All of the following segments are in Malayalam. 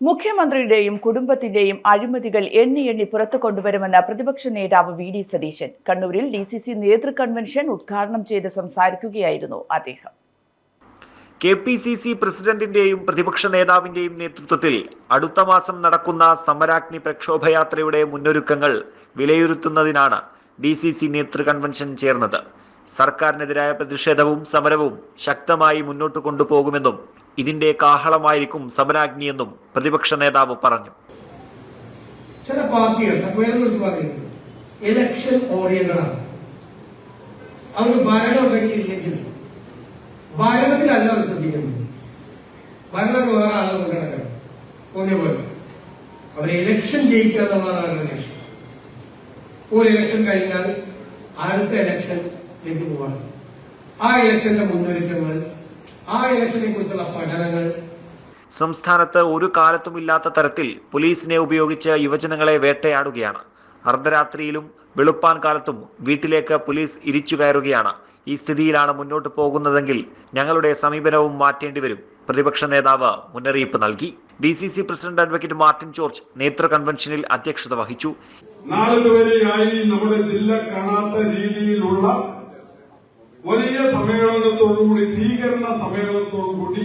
മുഖ്യമന്ത്രിയുടെയും കുടുംബത്തിന്റെയും അഴിമതികൾ എണ്ണി എണ്ണി പുറത്തു കൊണ്ടുവരുമെന്ന് പ്രതിപക്ഷ നേതാവ് വി ഡി സതീശൻ. കണ്ണൂരിൽ ഡി സി സി നേതൃ കൺവെൻഷൻ ഉദ്ഘാടനം ചെയ്ത് സംസാരിക്കുകയായിരുന്നു അദ്ദേഹം. കെ പി സി സി പ്രസിഡന്റിന്റെയും പ്രതിപക്ഷ നേതാവിന്റെയും നേതൃത്വത്തിൽ അടുത്ത മാസം നടക്കുന്ന സമരാഗ്നി പ്രക്ഷോഭയാത്രയുടെ മുന്നൊരുക്കങ്ങൾ വിലയിരുത്തുന്നതിനാണ് ഡി സി സി നേതൃ കൺവെൻഷൻ ചേർന്നത്. സർക്കാരിനെതിരായ പ്രതിഷേധവും സമരവും ശക്തമായി മുന്നോട്ട് കൊണ്ടുപോകുമെന്നും ഇതിന്റെ കാഹളമായിരിക്കും സമരാഗ്നിയെന്നും പ്രതിപക്ഷ നേതാവ് പറഞ്ഞു. ചില പാർട്ടികൾ ഒരു ഇലക്ഷൻ കഴിഞ്ഞാൽ അടുത്ത ഇലക്ഷനിലേക്ക് പോവാണ്. ആ ഇലക്ഷന്റെ മുന്നൊരുക്കങ്ങൾ ആ ഇലക്ഷനെ കുറിച്ചുള്ള പഠനങ്ങൾ. സംസ്ഥാനത്ത് ഒരു കാലത്തുമില്ലാത്ത തരത്തിൽ പോലീസിനെ ഉപയോഗിച്ച് യുവജനങ്ങളെ വേട്ടയാടുകയാണ്. അർദ്ധരാത്രിയിലും വെളുപ്പാൻ കാലത്തും വീട്ടിലേക്ക് പോലീസ് ഇരിച്ചു കയറുകയാണ്. ഈ സ്ഥിതിയിലാണ് മുന്നോട്ട് പോകുന്നതെങ്കിൽ ഞങ്ങളുടെ സമീപനവും മാറ്റേണ്ടി വരും. പ്രതിപക്ഷ നേതാവ് മുന്നറിയിപ്പ് നൽകി. D C C president advocate Martin George നേതൃ കൺവെൻഷനിൽ അധ്യക്ഷത വഹിച്ചു. നാളിതുവരെയായി നമ്മുടെ ജില്ല കാണാത്ത രീതിയിലുള്ള വലിയ സമ്മേളനത്തോടുകൂടി സ്വീകരണ സമ്മേളനത്തോടുകൂടി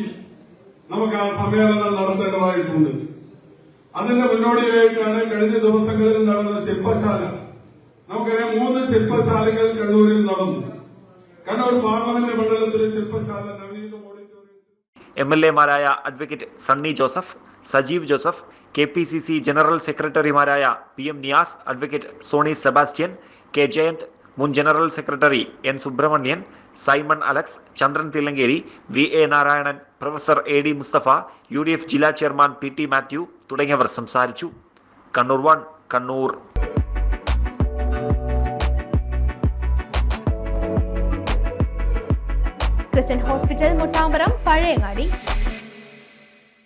നമുക്ക് ആ സമ്മേളനം നടത്തേണ്ടതായിട്ടുണ്ട്. അതിന്റെ മുന്നോടിയായിട്ടാണ് കഴിഞ്ഞ ദിവസങ്ങളിൽ നടന്ന ശില്പശാല. നമുക്കറിയാം മൂന്ന് ശില്പശാലകൾ കണ്ണൂരിൽ നടന്നു. കണ്ണൂർ പാർലമെന്റ് മണ്ഡലത്തിലെ ശില്പശാല നവീന M L എമാരായ advocate Sunny Joseph Sajeev Joseph K P C C general സെക്രട്ടറിമാരായ P M Niyas advocate Sony Sebastian K Jayant മുൻ general secretary N Subrahmanyan Simon Alex Chandran Thillankeri V A Narayanan professor A D Mustafa U D F ജില്ലാ ചെയർമാൻ പി ടി മാത്യു തുടങ്ങിയവർ സംസാരിച്ചു. Kannur one Kannur. Christian hospital Muttambaram Pazhayangadi.